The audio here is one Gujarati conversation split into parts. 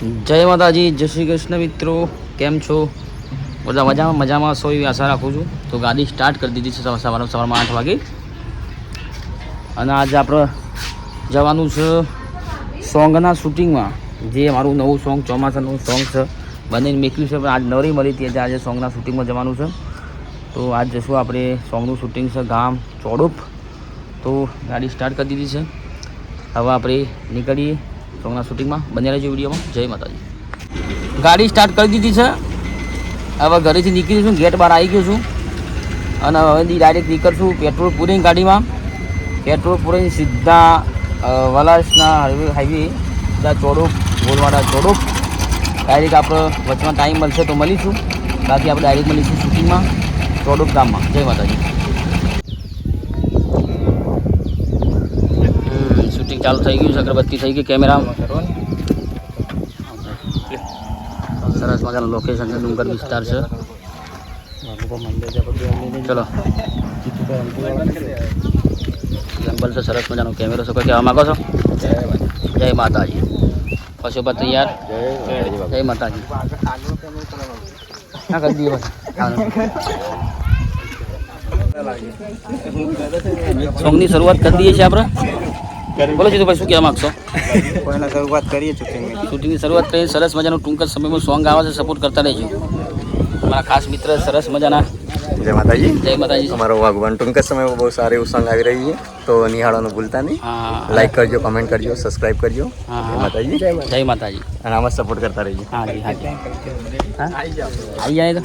જય માતાજી, જય શ્રી કૃષ્ણ મિત્રો. કેમ છો? બધા મજામાં? મજામાં સો એવી આશા રાખું છું. તો ગાડી સ્ટાર્ટ કરી દીધી છે સવાર સવાર સવારમાં આઠ વાગે. અને આજે આપણે જવાનું છે સોંગના શૂટિંગમાં. જે મારું નવું સોંગ, ચોમાસાનું સોંગ છે. બંને મેક્યું છે. પણ આજ નવરી મળી હતી આજે સોંગના શૂટિંગમાં જવાનું છે. તો આજ જશું આપણે સોંગનું શૂટિંગ છે ગામ ચોડુપ. તો ગાડી સ્ટાર્ટ કરી દીધી છે. હવે આપણે નીકળીએ. સોંગના શૂટિંગમાં બન્યા રહેજો વિડીયોમાં. જય માતાજી. ગાડી સ્ટાર્ટ કરી દીધી છે. હવે ઘરેથી નીકળી છું ગેટ બહાર આવી ગયો છું. અને હવે ડાયરેક્ટ નીકળશું પેટ્રોલ પૂરીને ગાડીમાં. પેટ્રોલ પૂરીને સીધા વલાસના હાઈવે સીધા ચોડોક, ગોલવાડા ચોડોક. ડાયરેક્ટ આપણે વચમાં ટાઈમ મળશે તો મળીશું. બાકી આપણે ડાયરેક્ટ મળીશું શૂટિંગમાં, ચોડોક ગામમાં. જય માતાજી. શૂટિંગ ચાલુ થઈ ગયું છે, અગરબત્તી થઈ ગઈ કેમેરા સરસ મજાનું લોકેશન છે, ડુંગર વિસ્તાર છે. ચલો. જંગલ છે, સરસ મજાનો કેમેરો છે. કોઈ કહેવા માગો છો? જય માતાજી. પશુપત તૈયાર જય માતાજી. સોંગની શરૂઆત કરી દઈએ છીએ આપણે? બોલો જીતુભાઈ શું કહેવા માંગશો? પહેલા શરૂઆત કરીએ છીએ શૂટિંગની શરૂઆત કરી સરસ મજાનું ટૂંક જ સમયમાં સોંગ આવે છે સપોર્ટ કરતા રહેજો. મારા ખાસ મિત્ર સરસ મજાના. જય માતાજી. જય માતાજી. અમારો વાગવાન ટૂંક જ સમયમાં બહુ સારું એવું સોંગ આવી રહી છે. તો નિહાળવાનું ભૂલતા નહીં. લાઈક કરજો કમેન્ટ કરજો સબસ્ક્રાઇબ કરજો. જય માતાજી. જય માતાજી. અને આમાં સપોર્ટ કરતા રહીએ હા જી હા જી. આવી જાય તો?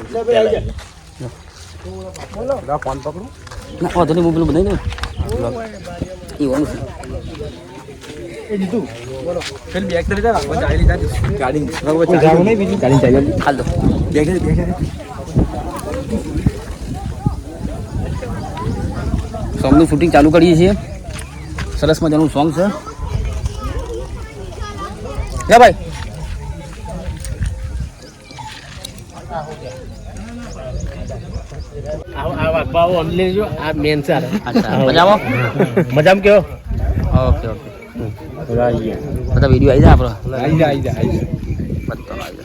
ફોન પકડું ના વાંધો નહીં મોબાઈલ બનાવી દઉં એ ઓનું છે પેલી બેગ તરી જા ગાડી લીધા ગાડી જાવ નહીં બીજું ગાડી ચાલી હાલ દો બેગ બેગ સોંગનું શૂટિંગ ચાલુ કરીએ છીએ સરસ મજાનું સોંગ છે યા ભાઈ આ મેન સર અચ્છા. મજામાં? મજામાં કેવો? Okay okay. બધા વીડિયો આવી જાય આપણો? આઈ જા આઈ જા આઈ બધાનો આવી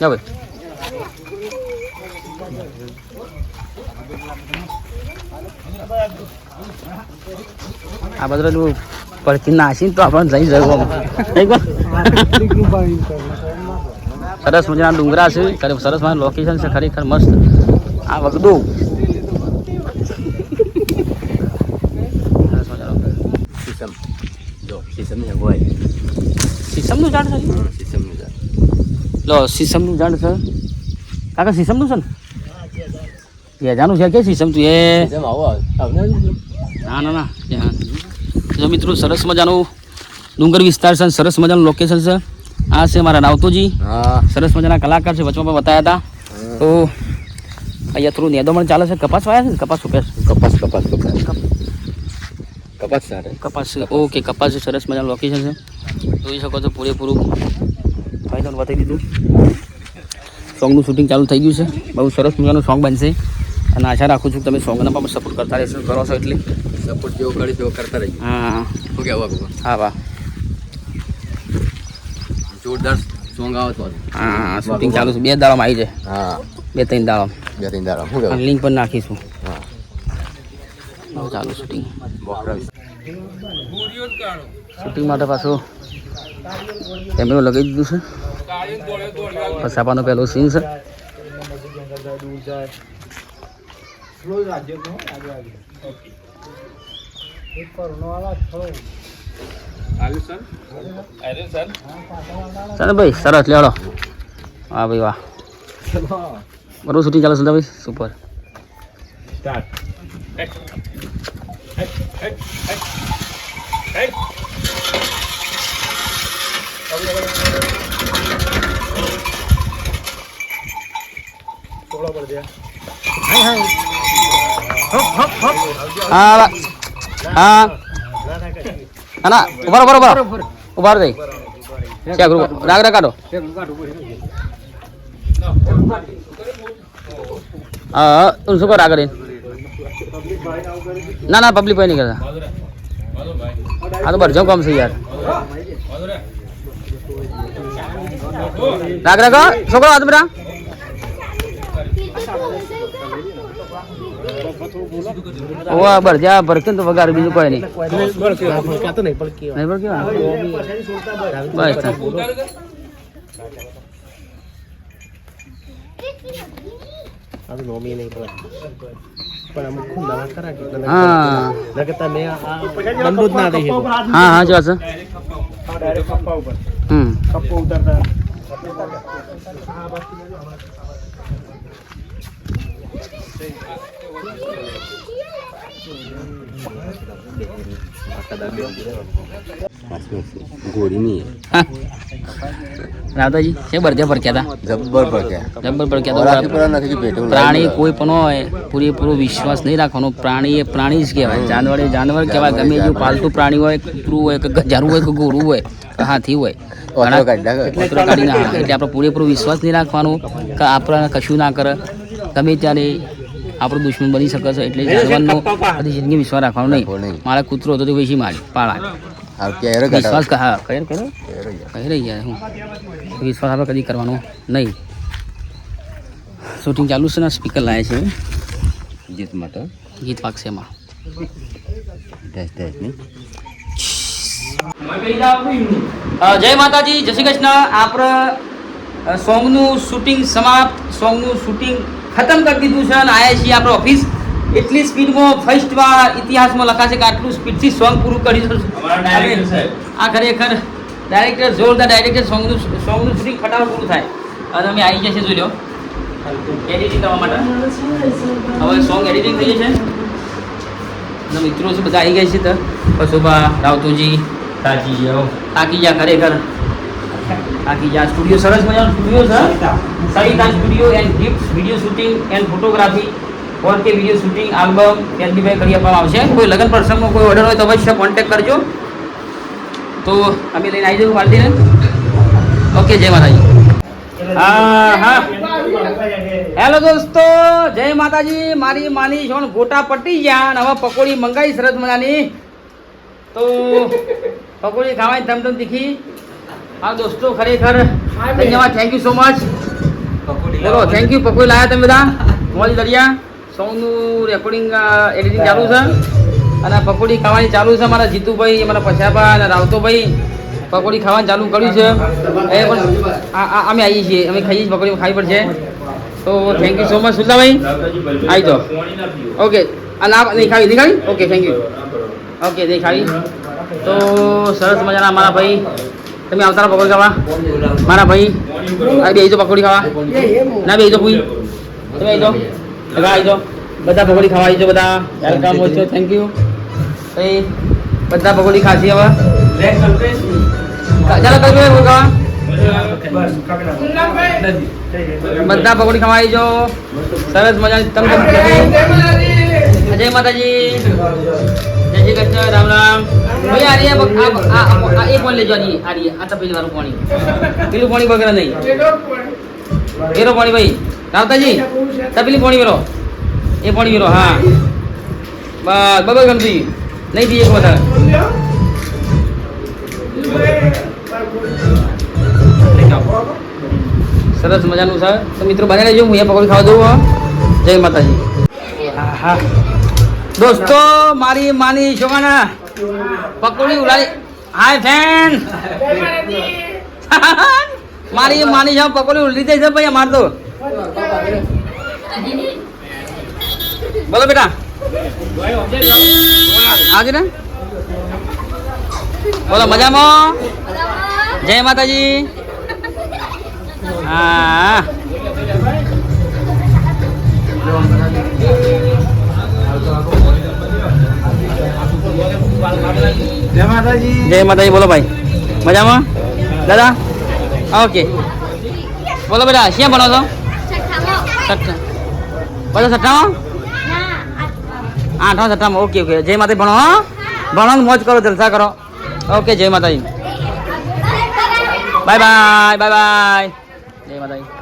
જાય. ભાઈ. આ બધું પરથી નાસીને તો આપણને જઈ જવું સરસ મજાના ડુંગરા છે. સરસ મજા લોકેશન છે. ખરેખર મસ્ત. આ વગડું સરસ મજાનું સીસમ. જો સીસમની અગવાઈ સીસમનું ઝાડ છે સીસમનું ઝાડ. લો સીસમનું ઝાડ છે કાકા સીસમનું છે ને? ભેજાનું છે કે સીસમ તું એ? ના ના ના જો મિત્રો સરસ મજાનું ડુંગર વિસ્તાર છે સરસ મજાનું લોકેશન છે. આ છે મારા નાવતોજી. સરસ મજાના કલાકાર છે વચમાં પણ બતાવ્યા હતા. તો અહીંયા થોડું નેદોમણ ચાલે છે? કપાસ વાયા છે? કપાસ ઉપેસ કપાસ કપાસ કપાસ. કપાસ સારે કપાસ ઓકે કપાસ સરસ મજાનું લોકેશન છે. જોઈ શકો છો પૂરેપૂરું ફાયદો બતાવી દીધું. સોંગનું શૂટિંગ ચાલુ થઈ ગયું છે. બહુ સરસ મજાનું સોંગ બનશે. અને આશા રાખું છું કે તમે સોંગના પણ સપોર્ટ કરતા રહેશો કરો છો એટલે. સપોર્ટ જેવો કરી તેવો કરતા રહી હા. શું કહેવા હા વાહ. જોરદાર સોંગ આવે તો. હા શૂટિંગ ચાલુ છે. બે દાડામાં આવી જાય. હા. બે ત્રણ દાડા. બે ત્રણ દાડા. શું કહેવાય લિંક પણ નાખીશું. હા. બહુ ચાલુ શૂટિંગ શૂટિંગ માટે પાછું કેમેરો લગાવી દીધું છે. પસાપાનો પહેલો સીન છે. ચાલો ભાઈ સરસ લેડો હા ભાઈ વાહ. બરોબર શૂટિંગ ચાલો છે ભાઈ સુપર હા બા- હા ના ઊભા ઊભા ઊભા ઊભા રહો જઈ ચેક રૂ રાગ રાગ કાઢો હા શું કરો આગળ ના ના પબ્લિક કોઈ નહીં કરતા આ તો ભરજો કામ છે યાર રાખ રાખો છોકરો હાથ બેટા ઓવા બર જ્યાં ભરકે તો વગાર બીજું કોઈ નહીં બસ ચાલ. હા હા હા ગોળીની. રાવતાજી છે બરજે ભરક્યા હતા જબ્બર પડ્યા જબ્બર ભરક્યા હતા પેલા નથી પેટું પ્રાણી કોઈ પણ હોય પૂરેપૂરો વિશ્વાસ નહીં રાખવાનો. પ્રાણી એ પ્રાણી જ કહેવાય. જાનવર એ જાનવર કહેવાય. ગમે જેવું પાલતુ પ્રાણી હોય કૂતરું હોય કે ગજારું હોય કે ગોરું હોય કે હાથી હોય. કૂતરો એટલે આપણે પૂરેપૂરો વિશ્વાસ નહીં રાખવાનો કે આપણે કશું ના કરે. ગમે ત્યારે આપણો દુશ્મન બની શકે છે એટલે જાનવરનો બધી જિંદગી વિશ્વાસ રાખવાનો નહીં. મારા કૂતરો હતો તો વેચી મારી પાળા. વિશ્વાસ હા કયો કયો કહી રહી યાર હું. વિશ્વાસ આપણે કદી કરવાનો નહીં. શૂટિંગ ચાલુ છે ને સ્પીકર લાવે છે. ગીત માટે. ગીત વાગશે એમાં. જય માતાજી જય શ્રી કૃષ્ણ. આપણે સોંગનું શૂટિંગ સમાપ્ત સોંગનું શૂટિંગ ખતમ કરી દીધું છે અને આવ્યા છીએ આપણે ઓફિસ એટલી સ્પીડમાં ફર્સ્ટ વાર ઇતિહાસમાં લખાશે કે આટલું સ્પીડથી સોંગ પૂરું કરી શકશું આ ખરેખર ડાયરેક્ટર જોરદાર ડાયરેક્ટર સોંગનું સોંગનું શૂટિંગ ફટાફટ પૂરું થાય. અને અમે આવી જશે જોઈ લો. એડિટિંગ કરવા માટે. હવે સોંગ એડિટિંગ થઈ જશે. અને મિત્રો છે બધા આવી ગયા છે તો. કસુબા રાવતુજી તાકી જા ખરેખર થાકી જ્યાં સ્ટુડિયો સરસ મજાનો સ્ટુડિયો છે Sarita studio and gift video shooting and photography four K video shooting album કેદીભાઈ કરી આપવામાં આવશે. કોઈ લગ્ન પ્રસંગમાં કોઈ ઓર્ડર હોય તો અવશ્ય કોન્ટેક કરજો. તો અમે લઈને આવી જવું વાલતીને ઓકે જય માતાજી. હા હા. હેલો દોસ્તો જય માતાજી. મારી માની છોણ ગોટા પટી ગયા અને હવે પકોડી મંગાવી સરસ મજાની. તો પકોડી ખાવાની ધમધમ તીખી. હા દોસ્તો ખરેખર ધન્યવાદ. થેન્ક યુ સો મચ બોલો થેન્ક યુ પકોડી લાયા તમે બધા? મોજ દરિયા. સૌનું રેકોર્ડિંગ એડિટિંગ ચાલુ. છે. અને પકોડી ખાવાની ચાલુ છે મારા જીતુભાઈ અમારા પછાબા અને રાવતોભાઈ. પકોડી ખાવાનું ચાલુ કર્યું છે. એ પણ આ- આ- અમે આવીએ છીએ. અમે ખાઈએ છીએ પકોડી ખાવી પડશે. તો થેન્ક યુ સો મચ સુલતાભાઈ આવી જાઓ. ઓકે આ ના નહીં ખાવી નહીં ખાવી ઓકે થેન્ક યુ ઓકે નહીં ખાવી તો સરસ મજાના મારા ભાઈ. તમે આવતા પકોડી ખાવા. મારા ભાઈ. આ બે જો પકોડી ખાવા. ના, બે જો પૂઈ તમે આવી જાઓ બધા આવી જાઓ બધા પકોડી ખાવા આવી જાઓ બધા. વેલકમ હોય છે થેન્ક યુ ભાઈ બધા પકોડી ખાધી હવે? ચાલો, કઈ ભાઈ ખાવા? બધા પકોડી ખાવા આવી જાઓ સરસ મજાની તમે જય માતાજી. જય શ્રી કૃષ્ણ, રામ રામ. ભાઈ આ રહ્યા આ- આ- આ- આ એ પણ લેજો આ રહ્યા આ તપેલી વાળું પાણી. પેલું પાણી વગેરે નહીં. વેરો પાણી ભાઈ રાવતાજી તપેલી પાણી વેરો એ પાણી વેરો હા. બસ બબલ ગમતી નહીં દઈએ વધારે. સરસ મજાનું છે. તો મિત્રો બને રહેજો હું અહીંયા પકોડી ખાવા દઉં. જય માતાજી. દોસ્તો મારી માની છોકરાના પકોડી ઉલાઈ હાય ફેન મારી માની જાવ પકોડી ઉલટી થઈ છે ભાઈ અમાર તો. બોલો બેટા. આજે ને. બોલો, મજામાં? જય માતાજી. હા. જય માતાજી. જય માતાજી બોલો ભાઈ. મજામાં? દાદા? ઓકે. બોલો બેટા શિયા ભણો છો? બધા સઠ્ઠામાં આઠમાં સઠ્ઠામાં ઓકે ઓકે. જય માતાજી ભણો હો? ભણો મોજ કરો જલસા કરો. ઓકે જય માતાજી. Bye bye bye bye. જય માતાજી.